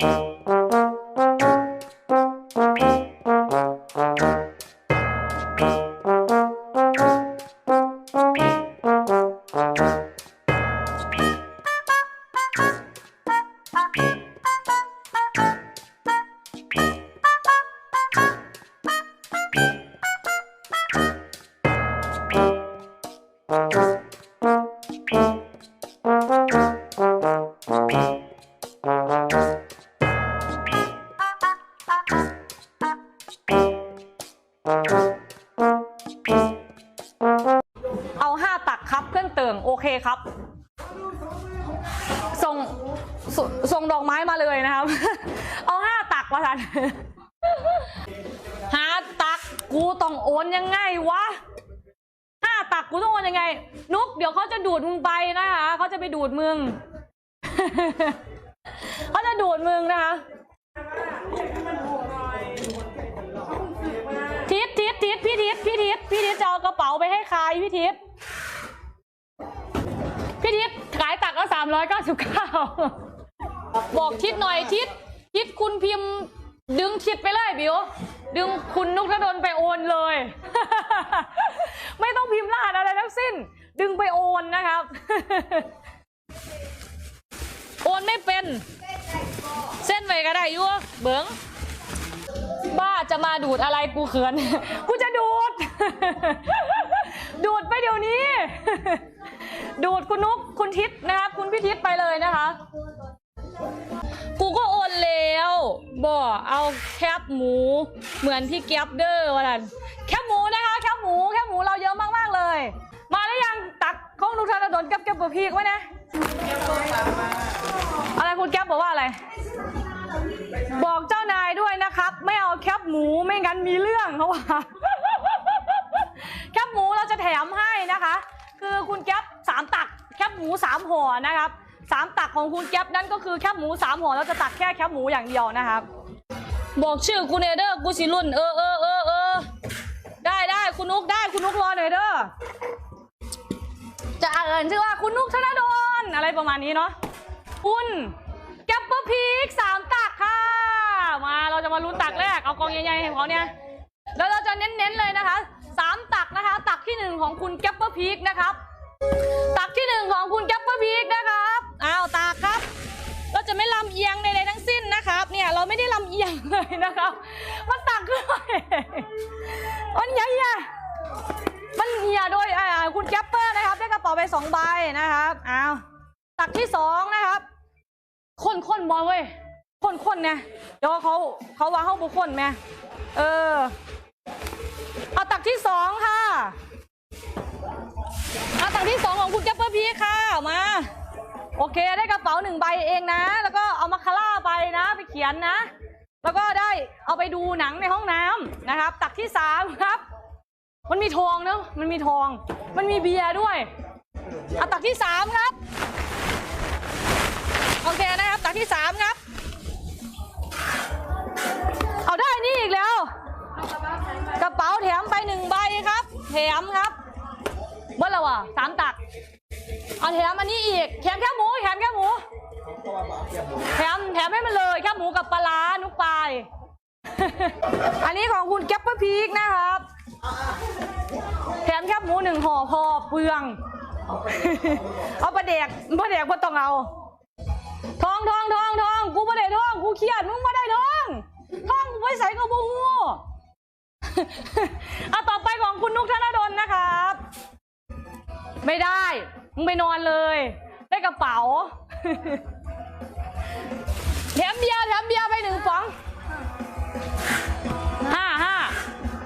เเติงโอเคครับ ส่งสส่งดอกไม้มาเลยนะครับ เอาห้าตักมาทันหาตักกูต้องโอนยังไงวะห้าตักกูต้องโอนยังไง นุกเดี๋ยวเขาจะดูดมึงไปนะคะเขาจะไปดูดมึงเขาจะดูดมึงนะคะทิศทิศทิศพี่ทิศพี่ทิศพี่ทิศจะเอากระเป๋าไปให้ใครพี่ทิศ พี่ทิศขายตักละสามร้อยเก้าสิบเก้าบอกทิศหน่อยทิศทิศคุณพิมพ์ ดึงทิศไปเลยบิวดึงคุณนุกธดลไปโอนเลย ไม่ต้องพิมพ์รหัสอะไรทั้งสิ้น ดึงไปโอนนะครับ โอนไม่เป็น เส้นไว้ก็ได้ยั่วเบิงบ้าจะมาดูดอะไรกูเขิน กูจะดูด ดูดไปเดี๋ยวนี้ ดูดคุณนุ๊กคุณทิศนะครับคุณพิทิศไปเลยนะคะ กูก็โอนแล้วบ่เอาแคบหมู เหมือนพี่แก๊ปเดอร์วันนั้นแคบหมูนะคะแคบหมูแคบหมูเราเยอะมากๆเลย มาแล้วยังตักข้องนุกธนดลกับแก๊ปกับพีกไว้นะอะไรคุณแก๊ปบอกว่าอะไรบอกเจ้านายด้วยนะครับ ไม่เอาแคบหมูไม่งั้นมีเรื่องเขาว่าแคบหมูเราจะแถม คือคุณแก๊ปสามตักแคบหมูสามห่อนะครับสามตักของคุณแก๊ปนั่นก็คือแคบหมูสามห่อเราจะตักแค่แคบหมูอย่างเดียวนะครับ บอกชื่อกูเนเดอร์กูสิรุ่นเออเออเออเออได้ได้คุณนุกได้คุณนุกรอหน่อยเด้อจะเอ่านชื่อว่าคุณนุกธนดลอะไรประมาณนี้เนาะคุณแกปเปอร์พีกสามตักค่ะ มาเราจะมาลุ้นตักแรกเอากองใหญ่ๆให้เขาเนี่ยแล้วเราจะเน้นๆเลยนะคะ ที่หนึ่งของคุณแกปเปอร์พีกนะครับ ตักที่หนึ่งของคุณแกปเปอร์พีกนะครับอ้าวตักครับ เราจะไม่ลำเอียงใดๆทั้งสิ้นนะครับ เนี่ยเราไม่ได้ลำเอียงเลยนะครับ มันตักขึ้นมาเองมันใหญ่อะมันเหี่ยโดยอ่าคุณแกปเปอร์นะครับ ได้กระเป๋าไปสองใบนะครับอ้าวตักที่สองนะครับคนคนๆบอเว้ยคนคนเนี่ยเดี๋ยวเขาเขาว่าเขาบุคคลไหมเออ เอาตักที่สองค่ะ อาตักที่สองของคุณแกปเปอร์พีค่ะมา โอเคได้กระเป๋าหนึ่งใบเองนะ แล้วก็เอามาคาร่าไปนะ ไปเขียนนะ แล้วก็ได้เอาไปดูหนังในห้องน้ำนะครับ ตักที่สามครับ มันมีทองเนอะมันมีทอง มันมีเบียร์ด้วยเอาตักที่สามครับโอเคนะครับตักที่สามครับ เอาได้นี่อีกแล้ว กระเป๋าแถมไปหนึ่งใบครับ แถมครับ เมื่อไหร่วะสามตัก เอาแถมอันนี้อีกแถมแค่หมูแถมแค่หมู แถมแถมให้มันเลยแค่หมูกับปลาร้านุกปลาย อันนี้ของคุณแก๊ปเปอร์พีกนะครับ แถมแค่หมูหนึ่งห่อพอเปลือง เอาปลาเด็กปลาเด็กพ่ต้องเอา ทองทองทองทองกูไม่ได้ทองกูเครียดมึงไม่ได้ทองทองกูไว้ใส่กับบูฮูเอาต่อไปของคุณนุกธนดลนะครับ ไม่ได้ มึงไปนอนเลย ได้กระเป๋า แถมเบียร์แถมเบียร์ไปหนึ่งฟองห้าห้า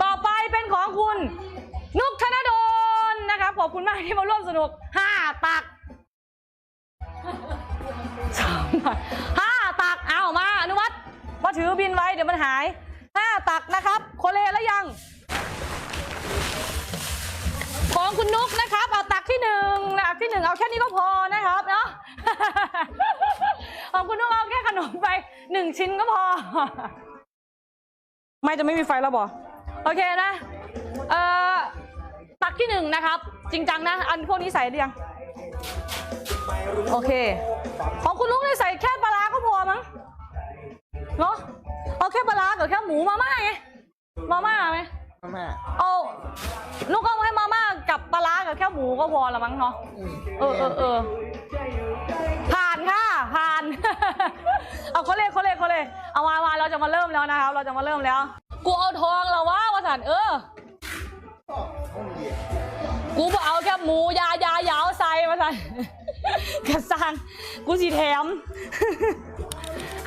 ต่อไปเป็นของคุณ นุกธนดลนะครับขอบคุณมากที่มาร่วมสนุกห้าตักสองบาทห้าตักเอามาอนุวัตมาถือบินไว้เดี๋ยวมันหายห้าตักนะครับ โคเลแล้วยัง ของคุณนุกนะครับเอาตัก ที่หนึ่งตักที่หนึ่งเอาแค่นี้ก็พอนะครับเนาะของคุณนุกเอาแค่ขนมไปหนึ่งชิ้นก็พอ ไม่จะไม่มีไฟแล้วบอโอเคนะ เอ่อ ตักที่หนึ่งนะครับ จริงจังนะ อันพวกนี้ใส่หรือยัง โอเค ของคุณลุงเนี่ยใส่แค่ปลาร้าก็พอมั้งเนาะเอาแค่ปลาร้ากับแค่หมูมาม่าไงมาม่าไหมแม่เอาลูกก็ให้มาม่า กับปลาร้ากับแค่หมูก็พอละมั้งเนาะอืมเออเออเออผ่านค่ะผ่าน เอาเขาเลยเขาเลยเขาเลยเอามามาเราจะมาเริ่มแล้วนะครับ เราจะมาเริ่มแล้ว กูเอาทองแล้ววะวาสันเออ กูบอกเอาแค่หมูยายายาวใส่มาสันกระซังกูสีแถม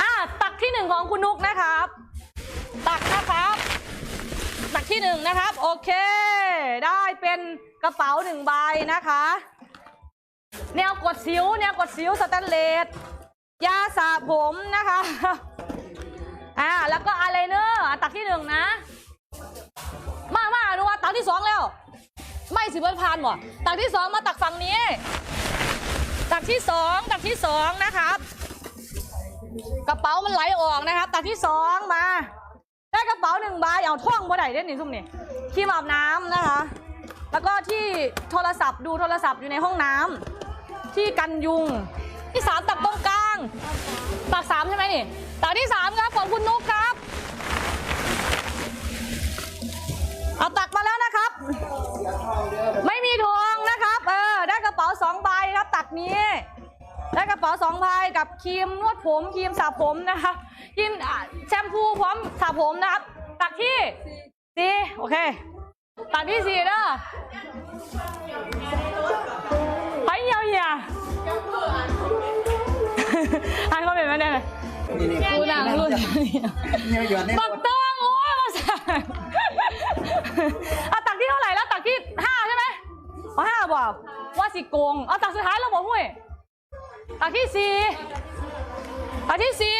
อะตักที่หนึ่งของคุณนุกนะครับ ตักนะครับตัก ที่หนึ่งนะครับ โอเค ได้เป็นกระเป๋าหนึ่งใบนะคะ แนวกดสิว แนวกดสิวสแตนเลสยาสระผมนะคะอ่าแล้วก็อะไรเนอร์ตักที่หนึ่งนะ มามาดูว่าตักที่สองแล้ว ไม่สิเบิร์พานบ่ตักที่สองมาตักฝั่งนี้ ตักที่สองตักที่สองนะครับ กระเป๋ามันไหลออกนะครับ ตักที่สองมา ได้กระเป๋าหนึ่งใบเอาท่องบ่ได้เด้นี่ซุ่มนี่ที่อาบน้ำนะคะ แล้วก็ที่โทรศัพท์ดูโทรศัพท์อยู่ในห้องน้ำที่กันยุงที่สามตักตรงกลางตักสามใช่ไหมนี่ตักที่สามครับของคุณนุ๊กครับเอาตักมาแล้วนะครับ ไม่มีทองนะครับ เออ ได้กระเป๋าสองใบครับตักนี้ ได้กระเป๋าสองใบกับครีมนวดผมครีมสระผมนะคะ ครีมอะแชมพูพร้อมสระผมนะครับ ตักที่สี่โอเค ตักที่สี่เด้อไปเหี่ยวเหี่ยอันเขาเป็นไหมเนี่ยนี่นี่กูหนังรุ่นเนี่ยหยวนเนี่ยบักเติงโอ้ยมาใส่เอาตักที่เท่าไหร่แล้วตักที่ห้าใช่ไหมเอาห้าบอกว่าสิโกงเอาตักสุดท้ายแล้วบอกหุ้ยตักที่สี่ตักที่สี่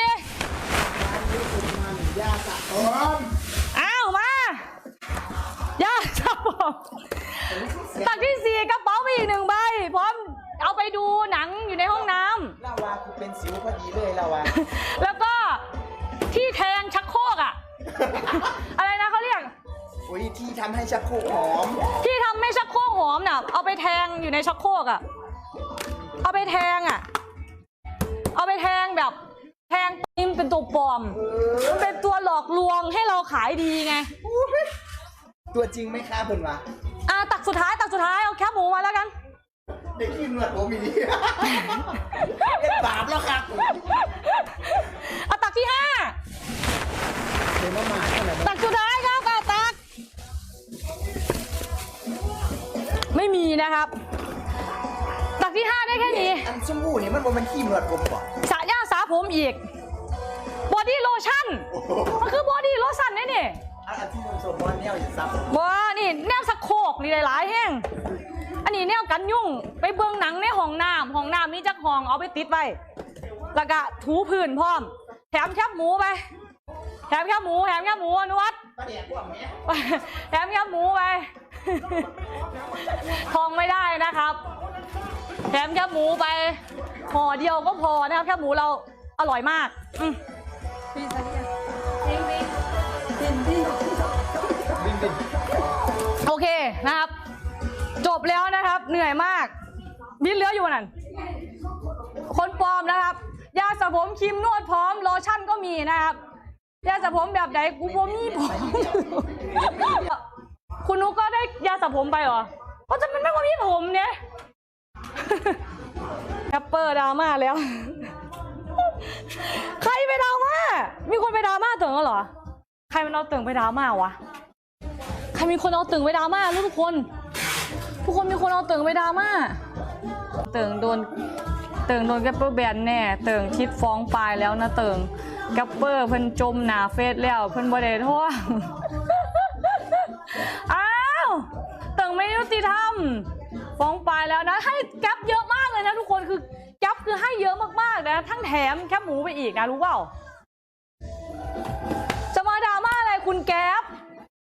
ยาสระผมอ้าวมาย่าครับผมตักที่สี่กระเป๋าไปอีกหนึ่งใบ พร้อมเอาไปดูหนังอยู่ในห้องน้ำลาวาคือเป็นสิวพอดีเลยลาวาแล้วก็ที่แทงชักโครกอะอะไรนะเขาเรียกโอ้ยที่ทำให้ชักโครกหอม ที่ทำให้ชักโครกหอมน่ะ เอาไปแทงอยู่ในชักโครกอะเอาไปแทงอะ อม มันเป็นตัวหลอกลวงให้เราขายดีไง ตัวจริงไหมคะเพิ่นวะอะตักสุดท้ายตักสุดท้ายเอาแคบหมูมาแล้วกันเด็กขี้หนวดผมอีกเอ็ดบาปแล้วครับเอาตักที่ห้าเดี๋ยวมาหมาเท่าไหร่ตักสุดท้ายครับเอาตัก ไม่มีนะครับ ตักที่ห้าได้แค่นี้ อันชมพูนี่มันบ่มันขี้หนวดผมบ่สระย่าสาผมอีกบอ ดี้โลชั่นโอ้โหมันคือบอดี้โลชั่นนี่นี่อันอันที่มันสมบอนเนี่ยอยู่ซับบ่นี่แนวสักโครกนี่หลายๆแห้งอันนี้แนวกันยุ่ง ไปเบิ่งหนังในห้องน้ำห้องน้ำมีจักห้องเอาไปติดไว้แล้วก็ถูพื้นพร้อม แถมแคบหมูไป แถมแคบหมู แถมแคบหมูอนุวัฒน์ป้าแดกพวกแม่แถมแคบหมูไปทองไม่ได้นะครับแถมแคบหมูไปห่อเดียวก็พอนะครับแคบหมูเราอร่อยมาก อื มบินบินโอเคนะครับ จบแล้วนะครับ เหนื่อยมากบินเหลืออยู่นั่นคนปลอมนะครับ ยาสระผมครีมนวดพร้อมโลชั่นก็มีนะครับยาสระผมแบบไหนกูบ่มีผมคุณนุกก็ได้ยาสระผมไปเหรอเพราะจะมันไม่ว่ามีผมเนี่ยแคปเปอร์ดราม่าแล้ว แล้วเหรอ ใครมันเอาเติงไปดราม่าวะ ใครมีคนเอาเติงไปดราม่ารู้ทุกคน ทุกคนมีคนเอาเติงไปดราม่าเติงโดนเติงโดนแกปเปอร์แบนแน่เติงทิดฟ้องปลายแล้วนะเติงแกปเปอร์เพิ่นจมหนาเฟซแล้ว เพิ่นบ่ได้โทษอ้าวเติงไม่ยุติธรรมฟ้องปลายแล้วนะ ให้แก๊ปเยอะมากเลยนะทุกคนคือแก๊ปคือให้เยอะมากๆนะ ทั้งแถมแคบหมูไปอีกนะรู้เปล่า คุณแก๊ป